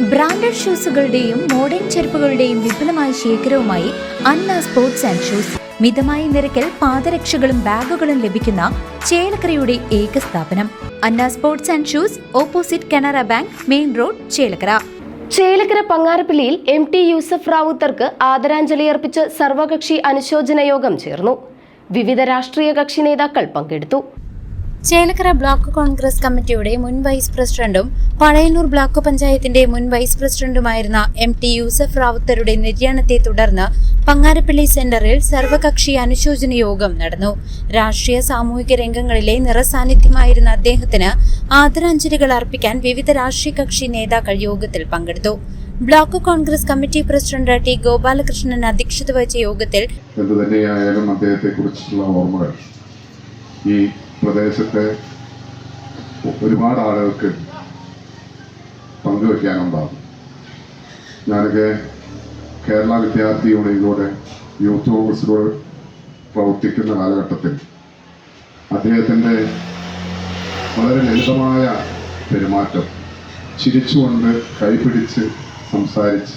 Branded ഷൂസുകളുടെയും modern ചെരുപ്പുകളുടെയും വിപുലമായ ശേഖരവുമായി അന്ന സ്പോർട്സ് ആൻഡ് ഷൂസ്. മിതമായ നിരക്കിൽ പാദരക്ഷകളും ബാഗുകളും ലഭിക്കുന്ന ചേലക്കരയുടെ ഏക സ്ഥാപനം. Anna sports and shoes opposite Canara bank main road Chelakkara. Chelakkara പങ്ങാരപ്പള്ളിയിൽ M T Yusuf റാവുത്തർക്ക് ആദരാഞ്ജലി അർപ്പിച്ച് സർവകക്ഷി അനുശോചന യോഗം ചേർന്നു. വിവിധ രാഷ്ട്രീയ കക്ഷി നേതാക്കൾ പങ്കെടുത്തു. ചേലക്കര ബ്ലോക്ക് കോൺഗ്രസ് കമ്മിറ്റിയുടെ മുൻ വൈസ് പ്രസിഡന്റും പഴയന്നൂർ ബ്ലോക്ക് പഞ്ചായത്തിന്റെ മുൻ വൈസ് പ്രസിഡന്റുമായിരുന്ന എം ടി യൂസഫ് റാവുത്തരുടെ നിര്യാണത്തെ തുടർന്ന് പങ്ങാരപ്പള്ളി സെന്ററിൽ സർവകക്ഷി അനുശോചന യോഗം നടന്നു. രാഷ്ട്രീയ സാമൂഹിക രംഗങ്ങളിലെ നിറസാന്നിധ്യമായിരുന്ന അദ്ദേഹത്തിന് ആദരാഞ്ജലികൾ അർപ്പിക്കാൻ വിവിധ രാഷ്ട്രീയ കക്ഷി നേതാക്കൾ യോഗത്തിൽ പങ്കെടുത്തു. Block Congress committee president T Gopalakrishnan അധ്യക്ഷത വഹിച്ച യോഗത്തിൽ പ്രദേശത്തെ ഒരുപാട് ആളുകൾക്ക് പങ്കുവയ്ക്കാനുണ്ടാകും ഞാനൊക്കെ കേരള വിദ്യാർത്ഥി യൂണിയനിലൂടെ യൂത്ത് കോൺഗ്രസിലൂടെ പ്രവർത്തിക്കുന്ന കാലഘട്ടത്തിൽ അദ്ദേഹത്തിന്റെ വളരെ ലളിതമായ പെരുമാറ്റം ചിരിച്ചുകൊണ്ട് കൈപിടിച്ച് സംസാരിച്ച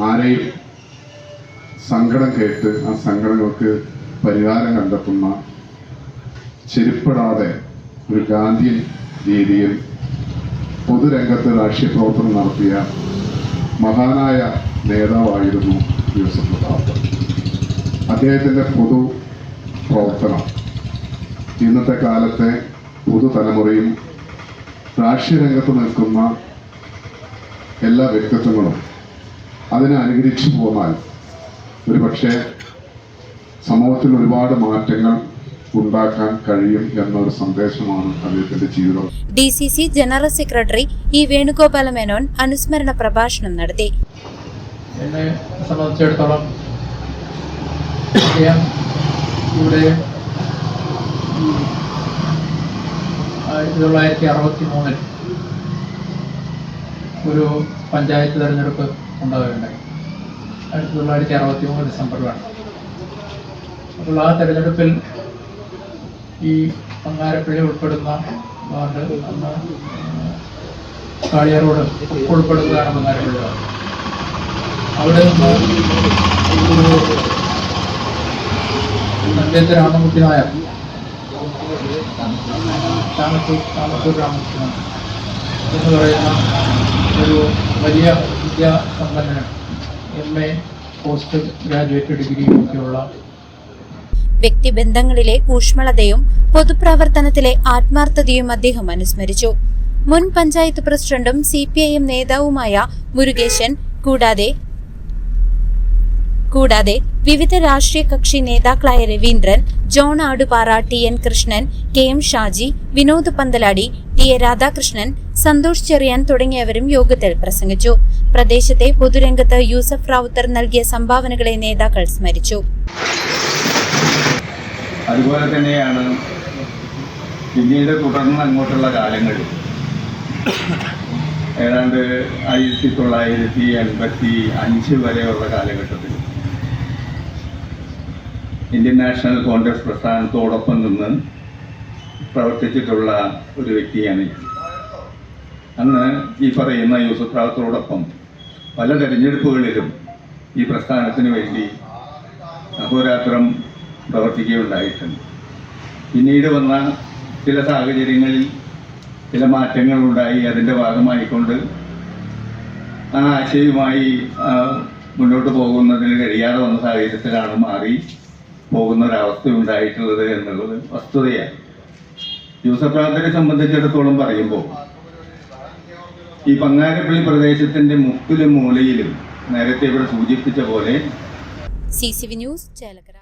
ആരെയും സങ്കടം കേട്ട് ആ സങ്കടങ്ങൾക്ക് പരിഹാരം കണ്ടെത്തുന്ന ചെരുപ്പെടാതെ ഒരു ഗാന്ധിയൻ രീതിയിൽ പൊതുരംഗത്ത് രാഷ്ട്രീയ പ്രവർത്തനം നടത്തിയ മഹാനായ നേതാവായിരുന്നു യൂസഫ് പ്രതാപ് അദ്ദേഹത്തിന്റെ പൊതു പ്രവർത്തനം. ഇന്നത്തെ കാലത്തെ പുതുതലമുറയും രാഷ്ട്രീയ രംഗത്ത് നിൽക്കുന്ന എല്ലാ വ്യക്തിത്വങ്ങളും അതിനെ അനുകരിച്ചു പോന്നാൽ ഒരു പക്ഷേ സമൂഹത്തിൽ ഒരുപാട് മാറ്റങ്ങൾ ഉണ്ടാക്കാൻ കഴിയും എന്നൊരു സന്ദേശമാണ് അദ്ദേഹത്തിന്റെ ജീവിതം. D C C general secretary E Venugopala Menon അനുസ്മരണ പ്രഭാഷണം നടത്തി. എന്നെ സംബന്ധിച്ചിടത്തോളം അദ്ദേഹം ഇവിടെ ആയിരത്തി തൊള്ളായിരത്തി അറുപത്തി മൂന്നിൽ ഒരു പഞ്ചായത്ത് തിരഞ്ഞെടുപ്പ് ഉണ്ടാവുകയുണ്ടായി. ആയിരത്തി തൊള്ളായിരത്തി അറുപത്തി മൂന്ന് ഡിസംബറിലാണ്. അപ്പോൾ ആ തെരഞ്ഞെടുപ്പിൽ ഈ പങ്ങാരപ്പള്ളി ഉൾപ്പെടുന്ന വാർഡ് അന്ന് കാളിയാറോഡ് ഉൾപ്പെടുന്നതാണ് പങ്ങാരപ്പള്ളി വാർഡ് അവിടെ നിന്ന് നമ്പേത്ത് രാമൻകുട്ടി നായർ താമസൂർ താമസൂർ നായർ എന്ന് പറയുന്ന ഒരു വലിയ വിദ്യാസമ്പന്നനും എം എ പോസ്റ്റ് ഗ്രാജുവേറ്റ് ഡിഗ്രിയും ഒക്കെയുള്ള വ്യക്തിബന്ധങ്ങളിലെ ഊഷ്മളതയും പൊതുപ്രവർത്തനത്തിലെ ആത്മാർത്ഥതയും അദ്ദേഹം അനുസ്മരിച്ചു. മുൻ പഞ്ചായത്ത് പ്രസിഡന്റും സി പി ഐ എം നേതാവുമായ മുരുകേശൻ കൂടാതെ കൂടാതെ വിവിധ രാഷ്ട്രീയ കക്ഷി നേതാക്കളായ Raveendran John Aduppara T N Krishnan K M Shaji Vinod Panthaladi T A Radhakrishnan Santhosh Cheriyan തുടങ്ങിയവരും യോഗത്തിൽ പ്രസംഗിച്ചു. പ്രദേശത്തെ പൊതുരംഗത്ത് യൂസഫ് റാവുത്തർ നൽകിയ സംഭാവനകളെ നേതാക്കൾ സ്മരിച്ചു. അതുപോലെ തന്നെയാണ് പിന്നീട് തുടർന്ന് അങ്ങോട്ടുള്ള കാലങ്ങളിൽ. ഏതാണ്ട് ആയിരത്തി തൊള്ളായിരത്തി എൺപത്തി അഞ്ച് വരെയുള്ള കാലഘട്ടത്തിൽ ഇന്ത്യൻ നാഷണൽ കോൺഗ്രസ് പ്രസ്ഥാനത്തോടൊപ്പം നിന്ന് പ്രവർത്തിച്ചിട്ടുള്ള ഒരു വ്യക്തിയാണ് അന്ന് ഈ പറയുന്ന യൂസഫ് റാവത്തോടൊപ്പം പല തെരഞ്ഞെടുപ്പുകളിലും ഈ പ്രസ്ഥാനത്തിന് വേണ്ടി അഹോരാത്രം പ്രവർത്തിക്കുകയുണ്ടായിട്ടുണ്ട്. പിന്നീട് വന്ന ചില സാഹചര്യങ്ങളിൽ ചില മാറ്റങ്ങൾ ഉണ്ടായി അതിന്റെ ഭാഗമായിക്കൊണ്ട് ആ ആശയവുമായി മുന്നോട്ട് പോകുന്നതിന് കഴിയാതെ വന്ന സാഹചര്യത്തിലാണ് മാറി പോകുന്ന ഒരവസ്ഥ ഉണ്ടായിട്ടുള്ളത് എന്നുള്ളത് വസ്തുതയാണ്. യൂസഫ് സംബന്ധിച്ചിടത്തോളം പറയുമ്പോൾ ഈ പങ്ങാരപ്പള്ളി പ്രദേശത്തിന്റെ മുക്കിലും മൂലയിലും നേരത്തെ ഇവിടെ സൂചിപ്പിച്ച പോലെ C C V news Chelakkara.